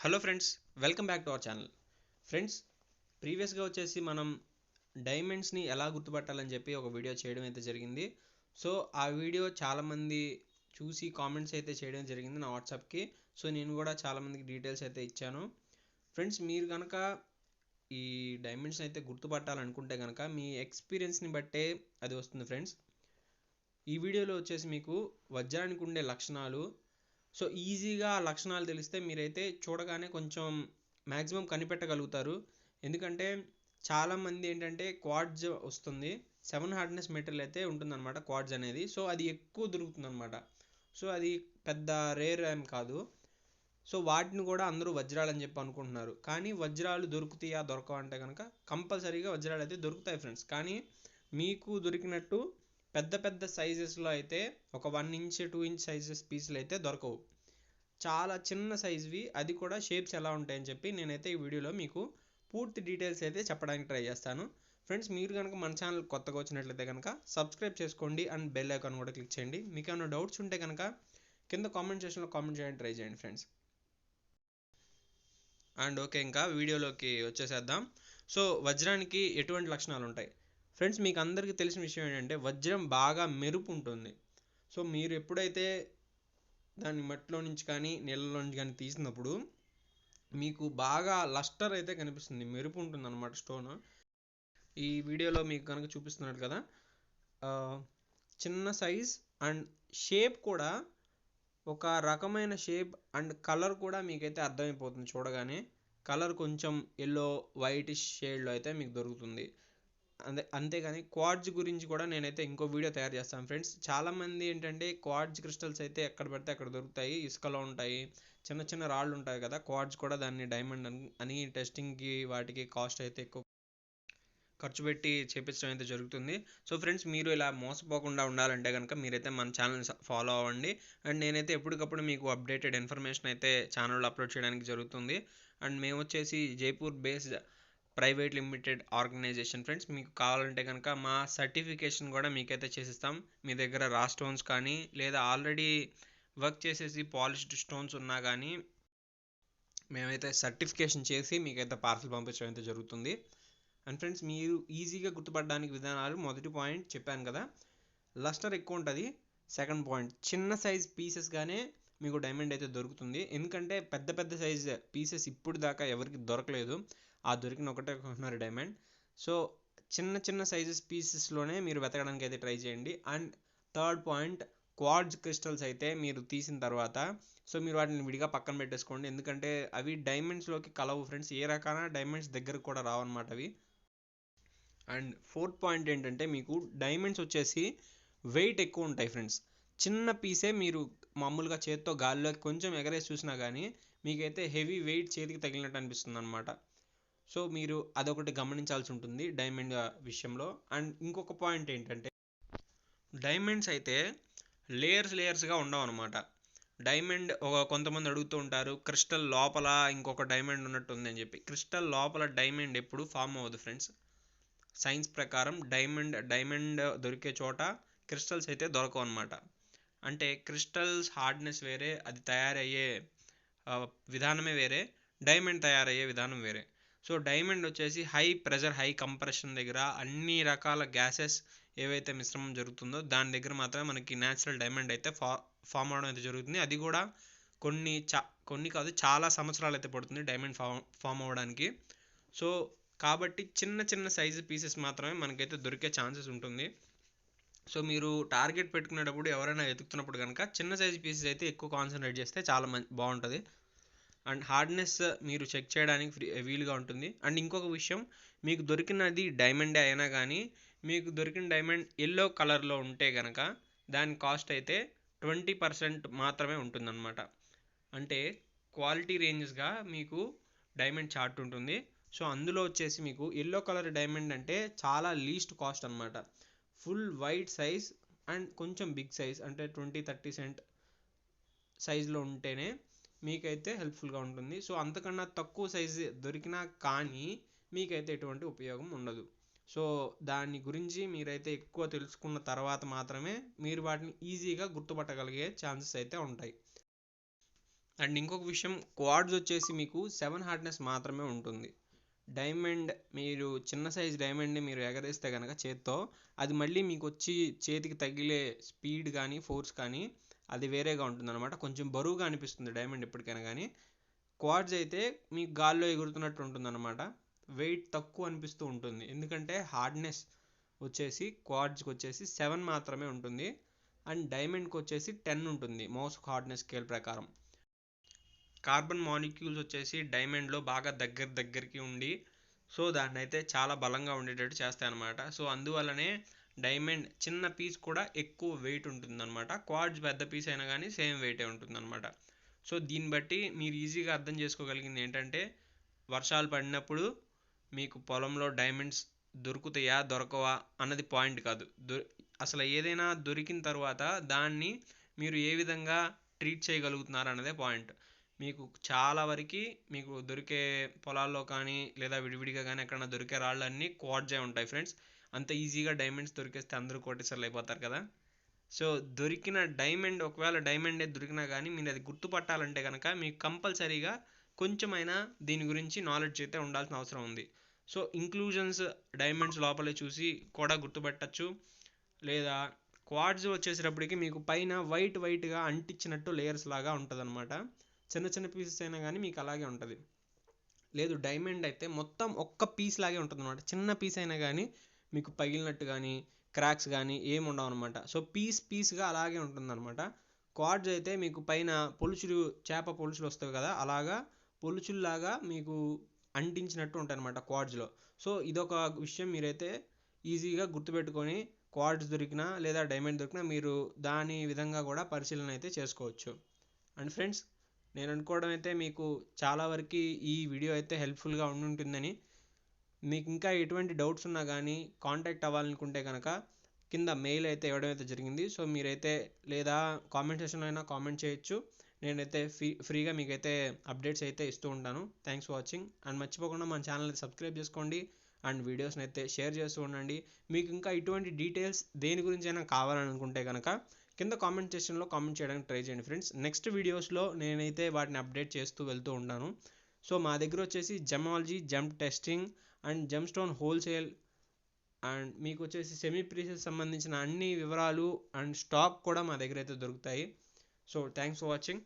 Hello friends welcome back to our channel friends ప్రీవియస్గా వచ్చేసి మనం డైమండ్స్ని ఎలా గుర్తుపట్టాలని చెప్పి ఒక వీడియో చేయడం అయితే జరిగింది. సో ఆ వీడియో చాలామంది చూసి కామెంట్స్ అయితే చేయడం జరిగింది నా వాట్సాప్కి సో నేను కూడా చాలామందికి డీటెయిల్స్ అయితే ఇచ్చాను. ఫ్రెండ్స్ మీరు కనుక ఈ డైమండ్స్ని అయితే గుర్తుపట్టాలనుకుంటే కనుక మీ ఎక్స్పీరియన్స్ని బట్టే అది వస్తుంది ఫ్రెండ్స్ ఈ వీడియోలో వచ్చేసి మీకు వజ్రానికి ఉండే లక్షణాలు సో ఈజీగా ఆ లక్షణాలు తెలిస్తే మీరైతే చూడగానే కొంచెం మ్యాక్సిమం కనిపెట్టగలుగుతారు. ఎందుకంటే చాలామంది ఏంటంటే క్వాడ్జ్ వస్తుంది. సెవెన్ హార్డ్నెస్ మెటీరియల్ అయితే ఉంటుందన్నమాట క్వాడ్జ్ అనేది. సో అది ఎక్కువ దొరుకుతుందన్నమాట. సో అది పెద్ద రేర్ ఏం కాదు. సో వాటిని కూడా అందరూ వజ్రాలు అని చెప్పి అనుకుంటున్నారు. కానీ వజ్రాలు దొరుకుతాయా దొరకవు అంటే కనుక కంపల్సరీగా వజ్రాలు అయితే దొరుకుతాయి ఫ్రెండ్స్. కానీ మీకు దొరికినట్టు పెద్ద పెద్ద సైజెస్లో అయితే ఒక one inch two inch sizes పీసులు అయితే దొరకవు. చాలా చిన్న సైజువి అది కూడా షేప్స్ ఎలా ఉంటాయని చెప్పి నేనైతే ఈ వీడియోలో మీకు పూర్తి డీటెయిల్స్ అయితే చెప్పడానికి ట్రై చేస్తాను. ఫ్రెండ్స్ మీరు కనుక మన ఛానల్ కొత్తగా వచ్చినట్లయితే కనుక సబ్స్క్రైబ్ చేసుకోండి అండ్ బెల్ ఐకాన్ కూడా క్లిక్ చేయండి. మీకు ఏమైనా డౌట్స్ ఉంటే కనుక కింద కామెంట్ సెక్షన్లో కామెంట్ చేయడానికి ట్రై చేయండి ఫ్రెండ్స్ అండ్ ఓకే ఇంకా వీడియోలోకి వచ్చేసేద్దాం. సో వజ్రానికి ఎటువంటి లక్షణాలు ఉంటాయి ఫ్రెండ్స్ మీకు అందరికీ తెలిసిన విషయం ఏంటంటే వజ్రం బాగా మెరుపు ఉంటుంది సో మీరు ఎప్పుడైతే దాన్ని మట్టిలో నుంచి కానీ నీళ్ళలో నుంచి కానీ తీసినప్పుడు మీకు బాగా లస్టర్ అయితే కనిపిస్తుంది. మెరుపు ఉంటుంది అనమాట స్టోన్ ఈ వీడియోలో మీకు కనుక చూపిస్తున్నాడు కదా చిన్న సైజ్ అండ్ షేప్ కూడా ఒక రకమైన షేప్ అండ్ కలర్ కూడా మీకైతే అర్థమైపోతుంది చూడగానే. కలర్ కొంచెం ఎల్లో వైట్ షేడ్లో అయితే మీకు దొరుకుతుంది. అంతే అంతేగాని క్వాడ్జ్ గురించి కూడా నేనైతే ఇంకో వీడియో తయారు చేస్తాను ఫ్రెండ్స్. చాలామంది ఏంటంటే క్వాడ్జ్ క్రిస్టల్స్ అయితే ఎక్కడ పడితే అక్కడ దొరుకుతాయి ఇసుకలో ఉంటాయి చిన్న చిన్న రాళ్ళు ఉంటాయి కదా క్వాడ్జ్ కూడా దాన్ని డైమండ్ అని టెస్టింగ్కి వాటికి కాస్ట్ అయితే ఎక్కువ ఖర్చు పెట్టి చేపించడం అయితే జరుగుతుంది. సో ఫ్రెండ్స్ మీరు ఇలా మోసపోకుండా ఉండాలంటే కనుక మీరైతే మన ఛానల్ని ఫాలో అవ్వండి. అండ్ నేనైతే ఎప్పటికప్పుడు మీకు అప్డేటెడ్ ఇన్ఫర్మేషన్ అయితే ఛానల్లో అప్లోడ్ చేయడానికి జరుగుతుంది. అండ్ మేము వచ్చేసి Jaipur based private limited organisation friends మీకు కావాలంటే కనుక మా సర్టిఫికేషన్ కూడా మీకైతే చేసిస్తాం. మీ దగ్గర రా స్టోన్స్ కానీ లేదా ఆల్రెడీ వర్క్ చేసేసి పాలిష్డ్ స్టోన్స్ ఉన్నా కానీ మేమైతే సర్టిఫికేషన్ చేసి మీకైతే పార్సల్ పంపించడం అయితే జరుగుతుంది. అండ్ ఫ్రెండ్స్ మీరు ఈజీగా గుర్తుపడడానికి విధానాలు మొదటి పాయింట్ చెప్పాను కదా. లస్టర్ ఎక్కువ ఉంటుంది. సెకండ్ పాయింట్ చిన్న సైజ్ పీసెస్గానే మీకు డైమండ్ అయితే దొరుకుతుంది. ఎందుకంటే పెద్ద పెద్ద సైజ్ పీసెస్ ఇప్పుడు దాకా ఎవరికి దొరకలేదు. ఆ దొరికిన ఒకటే కొంటున్నారు డైమండ్ సో చిన్న చిన్న సైజెస్ పీసెస్లోనే మీరు వెతకడానికి అయితే ట్రై చేయండి. And third point quartz crystals అయితే మీరు తీసిన తర్వాత సో మీరు వాటిని విడిగా పక్కన పెట్టేసుకోండి. ఎందుకంటే అవి డైమండ్స్లోకి కలవు ఫ్రెండ్స్ ఏ రకాన డైమండ్స్ దగ్గరకు కూడా రావన్నమాట అవి. అండ్ ఫోర్త్ పాయింట్ ఏంటంటే మీకు డైమండ్స్ వచ్చేసి వెయిట్ ఎక్కువ ఉంటాయి ఫ్రెండ్స్ చిన్న పీసే మీరు మామూలుగా చేత్తో గాల్లో కొంచెం ఎగరేసి చూసినా కానీ మీకైతే హెవీ వెయిట్ చేతికి తగిలినట్టు అనిపిస్తుంది అనమాట సో మీరు అదొకటి గమనించాల్సి ఉంటుంది డైమండ్ విషయంలో. అండ్ ఇంకొక పాయింట్ ఏంటంటే డైమండ్స్ అయితే లేయర్స్ లేయర్స్గా ఉండవు అనమాట డైమండ్ ఒక కొంతమంది అడుగుతూ ఉంటారు క్రిస్టల్ లోపల ఇంకొక డైమండ్ ఉన్నట్టు ఉంది అని చెప్పి. క్రిస్టల్ లోపల డైమండ్ ఎప్పుడు ఫామ్ అవ్వదు ఫ్రెండ్స్. సైన్స్ ప్రకారం డైమండ్ డైమండ్ దొరికే చోట క్రిస్టల్స్ అయితే దొరకవు అనమాట అంటే క్రిస్టల్స్ హార్డ్నెస్ వేరే అది తయారయ్యే విధానమే వేరే డైమండ్ తయారయ్యే విధానం వేరే. సో డైమండ్ వచ్చేసి హై ప్రెషర్ హై కంప్రెషన్ దగ్గర అన్ని రకాల గ్యాసెస్ ఏవైతే మిశ్రమం జరుగుతుందో దాని దగ్గర మాత్రమే మనకి న్యాచురల్ డైమండ్ అయితే ఫా ఫామ్ అవడం అయితే జరుగుతుంది. అది కూడా కొన్ని చా కొన్ని కాదు చాలా సంవత్సరాలు అయితే పడుతుంది డైమండ్ ఫామ్ ఫామ్ అవ్వడానికి సో కాబట్టి చిన్న చిన్న సైజు పీసెస్ మాత్రమే మనకైతే దొరికే ఛాన్సెస్ ఉంటుంది. సో మీరు టార్గెట్ పెట్టుకునేటప్పుడు ఎవరైనా వెతుకుతున్నప్పుడు కనుక చిన్న సైజ్ పీసెస్ అయితే ఎక్కువ కాన్సన్ట్రేట్ చేస్తే చాలా మంచి బాగుంటుంది. అండ్ హార్డ్నెస్ మీరు చెక్ చేయడానికి ఫ్రీ వీలుగా ఉంటుంది. అండ్ ఇంకొక విషయం మీకు దొరికినది డైమండ్ అయినా కానీ మీకు దొరికిన డైమండ్ ఎల్లో కలర్లో ఉంటే కనుక దాని కాస్ట్ అయితే ట్వంటీ పర్సెంట్ మాత్రమే ఉంటుందన్నమాట. అంటే క్వాలిటీ రేంజెస్గా మీకు డైమండ్ చార్ట్ ఉంటుంది. సో అందులో వచ్చేసి మీకు ఎల్లో కలర్ డైమండ్ అంటే చాలా లీస్ట్ కాస్ట్ అనమాట ఫుల్ వైట్ సైజ్ అండ్ కొంచెం బిగ్ సైజ్ అంటే ట్వంటీ థర్టీ సెంట్ సైజులో ఉంటేనే మీకైతే హెల్ప్ఫుల్గా ఉంటుంది. సో అంతకన్నా తక్కువ సైజు దొరికినా కానీ మీకైతే ఎటువంటి ఉపయోగం ఉండదు. సో దాని గురించి మీరైతే ఎక్కువ తెలుసుకున్న తర్వాత మాత్రమే మీరు వాటిని ఈజీగా గుర్తుపట్టగలిగే ఛాన్సెస్ అయితే ఉంటాయి. అండ్ ఇంకొక విషయం క్వాడ్స్ వచ్చేసి మీకు సెవెన్ హార్డ్నెస్ మాత్రమే ఉంటుంది. డైమండ్ మీరు చిన్న సైజ్ డైమండ్ని మీరు ఎగరేస్తే కనుక చేత్తో అది మళ్ళీ మీకు వచ్చి చేతికి తగిలే స్పీడ్ కానీ ఫోర్స్ కానీ అది వేరేగా ఉంటుంది అనమాట కొంచెం బరువుగా అనిపిస్తుంది డైమండ్ ఎప్పటికైనా కానీ. క్వాడ్స్ అయితే మీకు గాల్లో ఎగురుతున్నట్టు ఉంటుంది అనమాట వెయిట్ తక్కువ అనిపిస్తూ ఉంటుంది. ఎందుకంటే హార్డ్నెస్ వచ్చేసి క్వాడ్స్కి వచ్చేసి సెవెన్ మాత్రమే ఉంటుంది. అండ్ డైమండ్కి వచ్చేసి టెన్ ఉంటుంది. మౌస్ హార్డ్నెస్ స్కేల్ ప్రకారం. కార్బన్ మాలిక్యూల్స్ వచ్చేసి డైమండ్లో బాగా దగ్గర దగ్గరికి ఉండి సో దాన్ని అయితే చాలా బలంగా ఉండేటట్టు చేస్తాయి అనమాట సో అందువల్లనే డైమండ్ చిన్న పీస్ కూడా ఎక్కువ వెయిట్ ఉంటుందన్నమాట. క్వాడ్స్ పెద్ద పీస్ అయినా కానీ సేమ్ వెయిటే ఉంటుందన్నమాట. సో దీన్ని బట్టి మీరు ఈజీగా అర్థం చేసుకోగలిగింది ఏంటంటే వర్షాలు పడినప్పుడు మీకు పొలంలో డైమండ్స్ దొరుకుతాయా దొరకవా అన్నది పాయింట్ కాదు. దొ అసలు ఏదైనా దొరికిన తర్వాత దాన్ని మీరు ఏ విధంగా ట్రీట్ చేయగలుగుతున్నారు అన్నదే పాయింట్. మీకు చాలా వరకు మీకు దొరికే పొలాల్లో కానీ లేదా విడివిడిగా కానీ ఎక్కడైనా దొరికే రాళ్ళన్నీ క్వాడ్జే ఉంటాయి ఫ్రెండ్స్. అంత ఈజీగా డైమండ్స్ దొరికేస్తే అందరూ కోటేశ్వర్లు అయిపోతారు కదా. సో దొరికిన డైమండ్ ఒకవేళ డైమండే దొరికినా కానీ మీరు అది గుర్తుపట్టాలంటే కనుక మీకు కంపల్సరీగా కొంచెమైనా దీని గురించి నాలెడ్జ్ అయితే ఉండాల్సిన అవసరం ఉంది. సో ఇంక్లూజన్స్ డైమండ్స్ లోపలే చూసి కూడా గుర్తుపెట్టచ్చు. లేదా క్వాడ్స్ వచ్చేసేటప్పటికి మీకు పైన వైట్ వైట్గా అంటించినట్టు లేయర్స్ లాగా ఉంటుంది చిన్న చిన్న పీసెస్ అయినా కానీ మీకు అలాగే ఉంటుంది. లేదు డైమండ్ అయితే మొత్తం ఒక్క పీస్ లాగే ఉంటుంది అనమాట చిన్న పీస్ అయినా కానీ మీకు పగిలినట్టు కానీ క్రాక్స్ కానీ ఏమి ఉండవు అనమాట సో పీస్ పీస్గా అలాగే ఉంటుంది అనమాట అయితే మీకు పైన పొలుచులు చేప పొలుచులు వస్తాయి కదా అలాగా పొలుచుల్లాగా మీకు అంటించినట్టు ఉంటాయి అనమాట క్వాడ్స్లో సో ఇదొక విషయం మీరైతే ఈజీగా గుర్తుపెట్టుకొని క్వాడ్స్ దొరికినా లేదా డైమండ్ దొరికినా మీరు దాని విధంగా కూడా పరిశీలన అయితే చేసుకోవచ్చు. అండ్ ఫ్రెండ్స్ నేను అనుకోవడం అయితే మీకు చాలా వరకు ఈ వీడియో అయితే హెల్ప్ఫుల్గా ఉంటుందని మీకు ఇంకా ఎటువంటి డౌట్స్ ఉన్నా కానీ కాంటాక్ట్ అవ్వాలనుకుంటే కనుక కింద మెయిల్ అయితే ఇవ్వడం అయితే జరిగింది. సో మీరైతే లేదా కామెంట్ సెషన్లో అయినా కామెంట్ చేయొచ్చు. నేనైతే ఫ్రీ ఫ్రీగా మీకైతే అప్డేట్స్ అయితే ఇస్తూ ఉంటాను. థ్యాంక్స్ ఫర్ వాచింగ్ అండ్ మర్చిపోకుండా మన ఛానల్ని సబ్స్క్రైబ్ చేసుకోండి. అండ్ వీడియోస్ని అయితే షేర్ చేస్తూ ఉండండి. మీకు ఇంకా ఇటువంటి డీటెయిల్స్ దేని గురించి అయినా కావాలనుకుంటే కనుక కింద కామెంట్ సెక్షన్లో కామెంట్ చేయడానికి ట్రై చేయండి ఫ్రెండ్స్ నెక్స్ట్ వీడియోస్లో నేనైతే వాటిని అప్డేట్ చేస్తూ వెళ్తూ ఉంటాను. సో మా దగ్గర వచ్చేసి gemmology gem testing and gem stone wholesale and మీకు వచ్చేసి సెమీ ప్రీసెస్ సంబంధించిన అన్ని వివరాలు అండ్ స్టాక్ కూడా మా దగ్గర అయితే దొరుకుతాయి. So thanks for watching